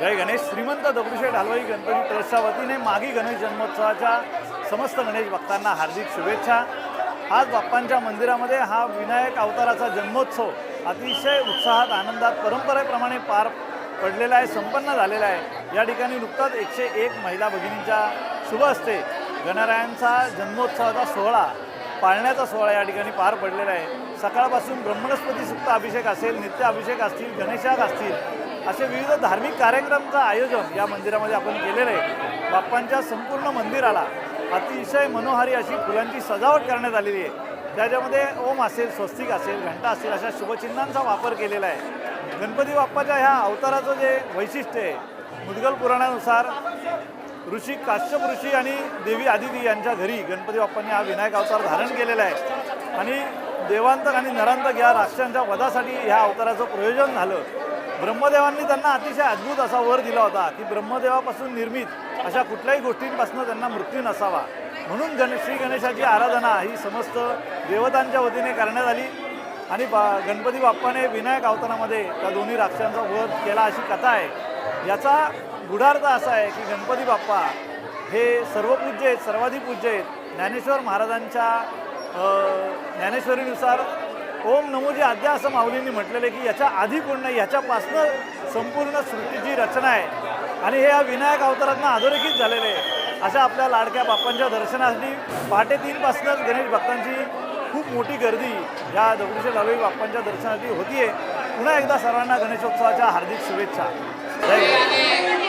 जय गणेश. श्रीमंत दगडूशेठ हलवाई गणपती ट्रस्टच्या वतीने मागी गणेश जन्मोत्सवाच्या समस्त गणेश भक्तांना हार्दिक शुभेच्छा. आज बाप्पांच्या मंदिरामध्ये हा विनायक अवताराचा जन्मोत्सव अतिशय उत्साहात आनंदात परंपरेप्रमाणे पार पडलेला आहे संपन्न झालेला आहे. या ठिकाणी नुकताच एकशे एक महिला भगिनींच्या शुभ असते गणरायांचा जन्मोत्सवाचा सोहळा पाळण्याचा सोहळा या ठिकाणी पार पडलेला आहे. सकाळपासून ब्रह्मणस्पती सुक्त अभिषेक असेल नित्य अभिषेक असतील गणेशाग असतील असे विविध धार्मिक कार्यक्रमाचं आयोजन या मंदिरामध्ये आपण केलेलं आहे. बाप्पांच्या संपूर्ण मंदिराला अतिशय मनोहारी अशी फुलांची सजावट करण्यात आलेली आहे. त्याच्यामध्ये ओम असेल स्वस्तिक असेल घंटा असेल अशा शुभचिन्हांचा वापर केलेला आहे. गणपती बाप्पाच्या ह्या अवताराचं जे वैशिष्ट्य आहे मुदगल पुराणानुसार ऋषी काश्यप ऋषी आणि देवी आदिती यांच्या घरी गणपती बाप्पांनी हा विनायक अवतार धारण केलेला आहे. आणि देवांतक आणि नरांतक या राक्षांच्या वधासाठी ह्या अवताराचं प्रयोजन झालं. ब्रह्मदेवांनी त्यांना अतिशय अद्भुत असा वर दिला होता. की ब्रह्मदेवापासून निर्मित अशा कुठल्याही गोष्टींपासून त्यांना मृत्यू नसावा. म्हणून गण श्री गणेशाची आराधना ही समस्त देवतांच्या वतीने करण्यात आली. आणि बा गणपती बाप्पाने विनायक अवतारामध्ये त्या दोन्ही राक्षसांचा वध केला अशी कथा आहे. याचा गुढार्थ असा आहे की गणपती बाप्पा हे सर्व पूज्य आहेत सर्वाधिक पूज्य आहेत. ज्ञानेश्वर महाराजांच्या ज्ञानेश्वरीनुसार ओम नमोजी आद्या असं माऊलींनी म्हटलेलं आहे की याच्या आधी कोण नाही याच्यापासनं संपूर्ण सृष्टीची रचना आहे. आणि हे या विनायक अवतारातनं अधोरेखित झालेले आहे. अशा आपल्या लाडक्या बाप्पांच्या दर्शनासाठी पहाटे तीनपासूनच गणेश भक्तांची खूप मोठी गर्दी या दगडूशेठ हलवाई बाप्पांच्या दर्शनासाठी होतीये. पुन्हा एकदा सर्वांना गणेशोत्सवाच्या हार्दिक शुभेच्छा. जय